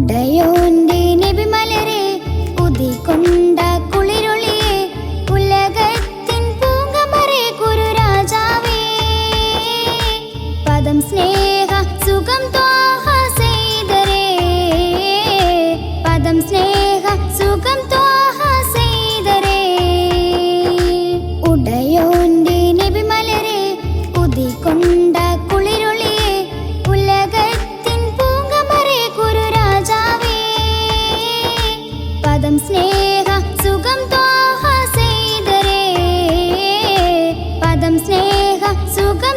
ഉടയോണ്ടി നബിമലരെ പദം സ്നേഹ സുഖം ത്വാഹ സേതരേ പദം സ്നേഹ സുഖം